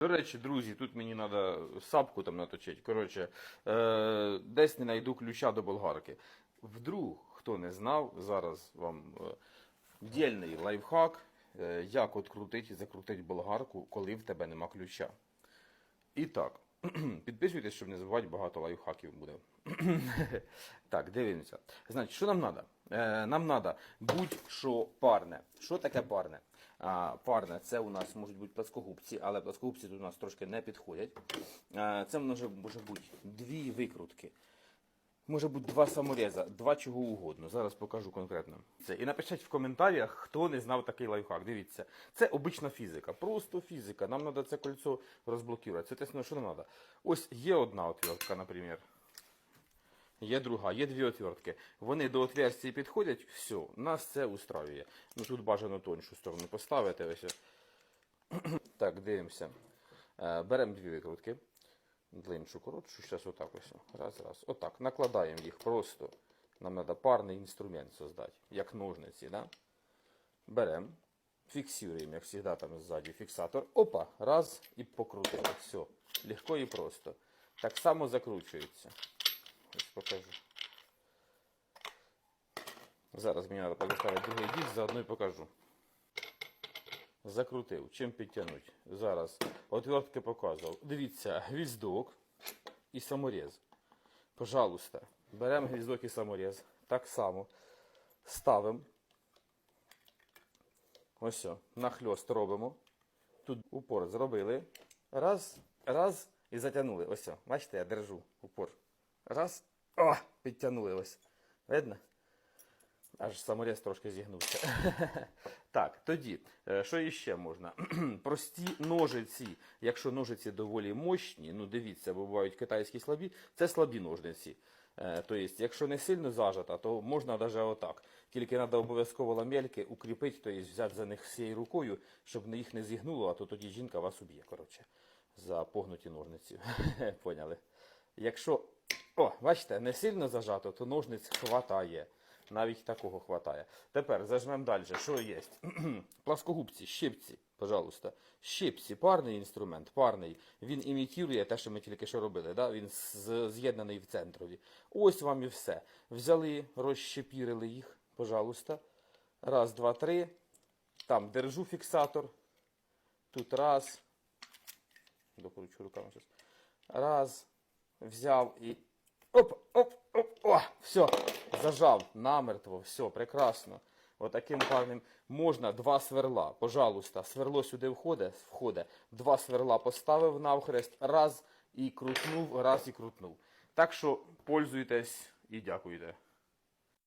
До речі, друзі, тут мені треба сапку там наточити. Коротше, е, десь не знайду ключа до болгарки. Вдруг, хто не знав, зараз вам е, дільний лайфхак, е, як открутити і закрутити болгарку, коли в тебе нема ключа. І так, підписуйтесь, щоб не забувати, багато лайфхаків буде. так, дивимося. Значить, що нам треба? Е, нам треба будь-що парне. Що таке парне? Парне це у нас можуть бути пласкогубці, але пласкогубці тут у нас трошки не підходять. Це може, може бути дві викрутки. Може бути два самореза, два чого угодно. Зараз покажу конкретно. Це. І напишіть в коментарях, хто не знав такий лайфхак. Дивіться, це обична фізика, просто фізика. Нам треба це кольцо розблокувати. Це те, що нам треба. Ось є одна отвертка, наприклад. Є друга, є дві отвертки. Вони до отверстия підходять, все, нас це устраює. Ну тут бажано тоншу сторону поставити. Ось. Так, дивимося. Е, Беремо дві викрутки. Длиншу, коротшу, зараз отак ось. Раз, раз. Отак. Накладаємо їх просто. Нам треба парний інструмент создати, як ножниці. Да? Беремо, фіксуємо, як завжди, там ззаді фіксатор. Опа, раз і покрутили. Все. Легко і просто. Так само закручується. Ось покажу. Зараз мені треба поставити другий диск, заодно і покажу. Закрутив. Чим підтягнути? Зараз. Отвертки показував. Дивіться, гвіздок і саморез. Пожалуйста, беремо гвіздок і саморез. Так само. Ставимо. Ось, о, нахльост робимо. Тут упор зробили. Раз, раз і затягнули. Ось, о, бачите, я держу. Раз. О, підтягнули ось. Видно? Аж саморез трошки зігнувся. так, тоді, е, що іще можна? Прості ножиці. Якщо ножиці доволі мощні, ну дивіться, бувають китайські слабі, це слабі ножниці. Тобто, якщо не сильно зажата, то можна навіть отак. Тільки треба обов'язково ламельки укріпити, тобто взяти за них всією рукою, щоб їх не зігнуло, а то тоді жінка вас уб'є, коротше, за погнуті ножниці. Поняли? Якщо, о, бачите, не сильно зажато, то ножниць хватає. Навіть такого хватає. Тепер зажмемо далі. Що є? Пласкогубці, щипці, пожалуйста. Щипці, парний інструмент, парний. Він імітує те, що ми тільки що робили. Да? Він з'єднаний в центрові. Ось вам і все. Взяли, розщепірили їх, пожалуйста. Раз, два, три. Там держу фіксатор. Тут раз. Докручу руками зараз. Раз. Взяв і. Оп, оп, оп, о, все, зажав, намертво, все, прекрасно. Отаким парним можна два сверла, пожалуйста, сверло сюди входить, входить, два сверла поставив навхрест, раз і крутнув, раз і крутнув. Так що пользуйтесь і дякуйте.